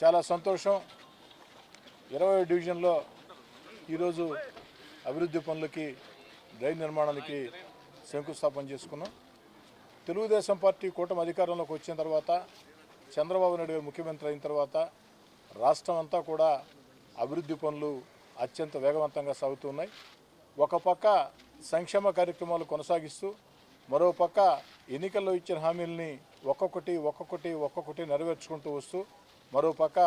చాలా సంతోషం. ఇరవై డివిజన్లో ఈరోజు అభివృద్ధి పనులకి డ్రైన్ నిర్మాణానికి శంకుస్థాపన చేసుకున్నాం. తెలుగుదేశం పార్టీ కూటమి అధికారంలోకి వచ్చిన తర్వాత చంద్రబాబు నాయుడు గారు ముఖ్యమంత్రి అయిన తర్వాత రాష్ట్రం అంతా కూడా అభివృద్ధి పనులు అత్యంత వేగవంతంగా సాగుతున్నాయి ఒక పక్క సంక్షేమ కార్యక్రమాలు కొనసాగిస్తూ మరో పక్క ఎన్నికల్లో ఇచ్చిన హామీలని ఒక్కొక్కటి ఒక్కొక్కటి ఒక్కొక్కటి నెరవేర్చుకుంటూ వస్తూ మరో పక్క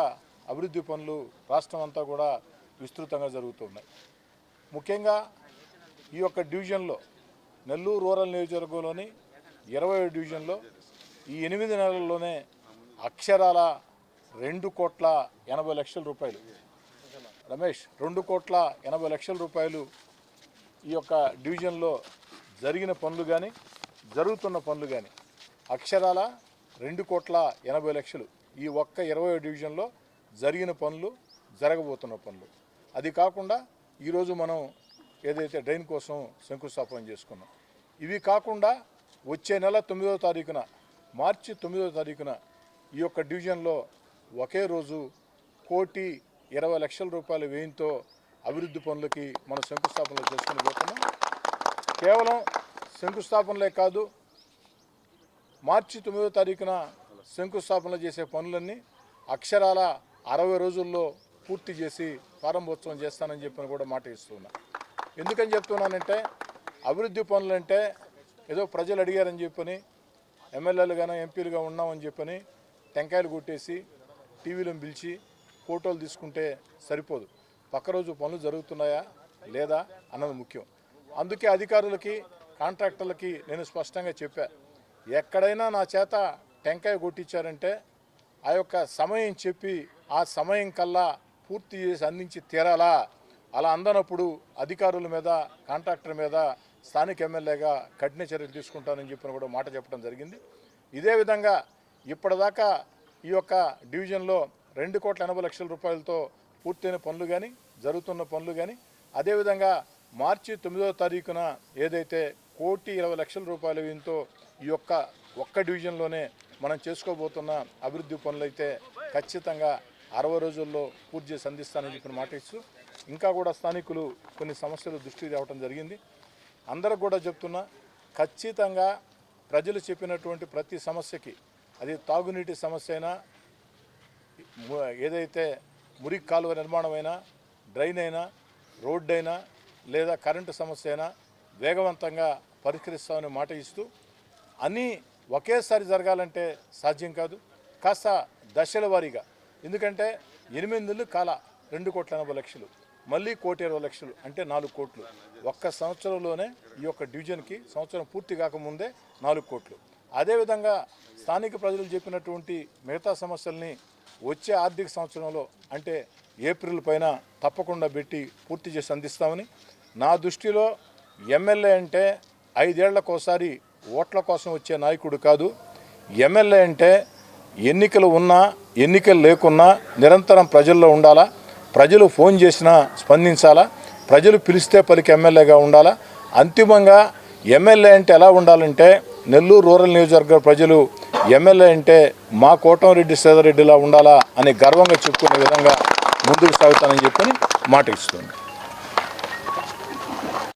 అభివృద్ధి పనులు రాష్ట్రం అంతా కూడా విస్తృతంగా జరుగుతున్నాయి. ముఖ్యంగా ఈ యొక్క డివిజన్లో నెల్లూరు రూరల్ నియోజకవర్గంలోని ఇరవై డివిజన్లో ఈ ఎనిమిది నెలల్లోనే అక్షరాల రెండు కోట్ల ఎనభై లక్షల రూపాయలు రమేష్ రెండు కోట్ల ఎనభై లక్షల రూపాయలు ఈ యొక్క డివిజన్లో జరిగిన పనులు కానీ జరుగుతున్న పనులు కానీ అక్షరాల రెండు కోట్ల ఎనభై లక్షలు ఈ ఒక్క ఇరవై డివిజన్లో జరిగిన పనులు జరగబోతున్న పనులు. అది కాకుండా ఈరోజు మనం ఏదైతే డ్రైన్ కోసం శంకుస్థాపన చేసుకున్నాం ఇవి కాకుండా వచ్చే నెల తొమ్మిదవ తారీఖున మార్చి తొమ్మిదవ తారీఖున ఈ యొక్క డివిజన్లో ఒకే రోజు కోటి ఇరవై లక్షల రూపాయల వ్యయంతో అభివృద్ధి పనులకి మనం శంకుస్థాపనలు చేసుకుని పోతున్నాం. కేవలం శంకుస్థాపనలే కాదు మార్చి తొమ్మిదో తారీఖున శంకుస్థాపనలు చేసే పనులన్నీ అక్షరాల అరవై రోజుల్లో పూర్తి చేసి ప్రారంభోత్సవం చేస్తానని చెప్పని కూడా మాట ఇస్తున్నా. ఎందుకని చెప్తున్నానంటే అభివృద్ధి పనులంటే ఏదో ప్రజలు అడిగారని చెప్పని ఎమ్మెల్యేలు కానీ ఎంపీలుగా ఉన్నామని చెప్పని టెంకాయలు కొట్టేసి టీవీలో పిలిచి ఫోటోలు తీసుకుంటే సరిపోదు. పక్క రోజు పనులు జరుగుతున్నాయా లేదా అన్నది ముఖ్యం. అందుకే అధికారులకి కాంట్రాక్టర్లకి నేను స్పష్టంగా చెప్పా ఎక్కడైనా నా చేత టెంకాయ కొట్టించారంటే ఆ యొక్క సమయం చెప్పి ఆ సమయం కల్లా పూర్తి చేసి అందించి తీరాలా? అలా అందనప్పుడు అధికారుల మీద కాంట్రాక్టర్ మీద స్థానిక ఎమ్మెల్యేగా కఠిన చర్యలు తీసుకుంటానని చెప్పిన కూడా మాట చెప్పడం జరిగింది. ఇదే విధంగా ఇప్పటిదాకా ఈ యొక్క డివిజన్లో రెండు కోట్ల ఎనభై లక్షల రూపాయలతో పూర్తయిన పనులు కానీ జరుగుతున్న పనులు కానీ అదేవిధంగా మార్చి తొమ్మిదవ తారీఖున ఏదైతే కోటి ఇరవై లక్షల రూపాయల వ్యయంతో ఈ యొక్క ఒక్క డివిజన్లోనే మనం చేసుకోబోతున్న అభివృద్ధి పనులైతే ఖచ్చితంగా అరవై రోజుల్లో పూర్తి చేసి అందిస్తానని చెప్పిన మాట ఇస్తూ ఇంకా కూడా స్థానికులు కొన్ని సమస్యలు దృష్టికి రావడం జరిగింది. అందరికి కూడా చెప్తున్నా ఖచ్చితంగా ప్రజలు చెప్పినటువంటి ప్రతి సమస్యకి అది తాగునీటి సమస్య అయినా ఏదైతే మురికి కాలువ నిర్మాణమైనా డ్రైన్ అయినా రోడ్డు అయినా లేదా కరెంటు సమస్య అయినా వేగవంతంగా పరిష్కరిస్తామని మాట ఇస్తూ అన్నీ ఒకేసారి జరగాలంటే సాధ్యం కాదు. కాస్త దశల వారీగా. ఎందుకంటే ఎనిమిది నెలలు కాల రెండు కోట్ల ఎనభై లక్షలు మళ్ళీ కోటి ఇరవై లక్షలు అంటే నాలుగు కోట్లు. ఒక్క సంవత్సరంలోనే ఈ యొక్క డివిజన్కి సంవత్సరం పూర్తి కాకముందే నాలుగు కోట్లు. అదేవిధంగా స్థానిక ప్రజలు చెప్పినటువంటి మిగతా సమస్యల్ని వచ్చే ఆర్థిక సంవత్సరంలో అంటే ఏప్రిల్ పైన తప్పకుండా పెట్టి పూర్తి చేసి అందిస్తామని నా దృష్టిలో ఎమ్మెల్యే అంటే ఐదేళ్ళకోసారి ఓట్ల కోసం వచ్చే నాయకుడు కాదు. ఎమ్మెల్యే అంటే ఎన్నికలు ఉన్నా ఎన్నికలు లేకున్నా నిరంతరం ప్రజల్లో ఉండాలా ప్రజలు ఫోన్ చేసినా స్పందించాలా ప్రజలు పిలిస్తే పలికి ఎమ్మెల్యేగా ఉండాలా. అంతిమంగా ఎమ్మెల్యే అంటే ఎలా ఉండాలంటే నెల్లూరు రూరల్ నియోజకవర్గ ప్రజలు ఎమ్మెల్యే అంటే మా కోటంరెడ్డి సేదరెడ్డిలా ఉండాలా అని గర్వంగా చెప్పుకునే విధంగా ముందుకు సాగుతానని చెప్పని మాట ఇస్తుంది